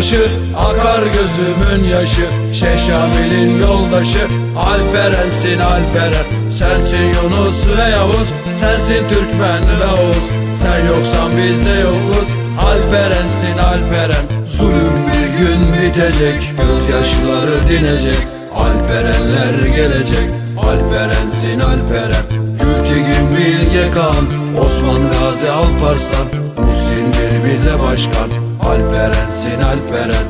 başı Akar gözümün yaşı. Şeşamil'in yoldaşı Alperensin Alperen. Sensin Yunus ve Yavuz Sensin Türkmen ve Oğuz Sen yoksan biz de yokuz Alperensin Alperen. Zulüm bir gün bitecek Gözyaşları dinecek. Alperenler gelecek Alperensin Alperen. Kültigin Bilge Kağan Osman Gazi Alparslan. Muhsindir bize başkan Alperensin Alperen.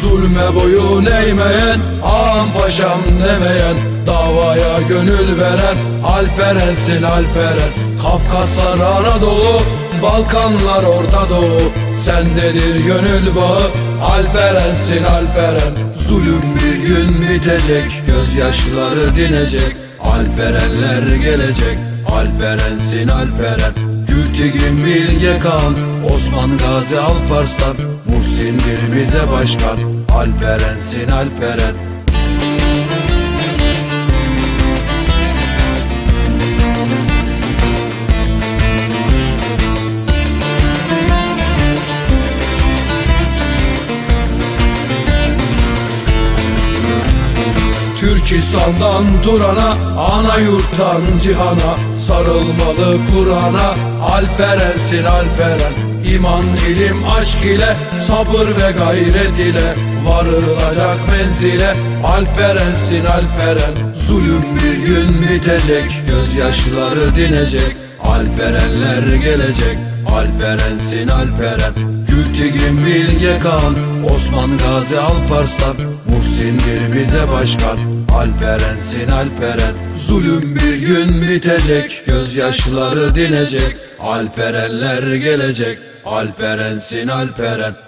Zulme boyun eğmeyen Ağam paşam demeyen Davaya gönül veren Alperensin Alperen. Kafkaslar Anadolu Balkanlar Orta Doğu. Sendedir gönül bağı Alperensin Alperen. Zulüm bir gün bitecek Gözyaşları dinecek. Alperenler gelecek Alperensin Alperen. Gültigin Bilge Kağan Osman Gazi Alparslan. Muhsindir bize başkan Alperensin Alperen Türkistan'dan Turan'a, ana yurttan cihana Sarılmalı Kur'an'a, Alperensin Alperen. İman, ilim, aşk ile, sabır ve gayret ile Varılacak menzile, Alperensin Alperen Zulüm bir gün bitecek, gözyaşları dinecek Alperenler gelecek, Alperensin Alperen Gültigin Bilge Kağan Osman Gazi Alparslan Muhsindir bize başkan Alperensin Alperen. Zulüm bir gün bitecek Gözyaşları dinecek Alperenler gelecek Alperensin Alperen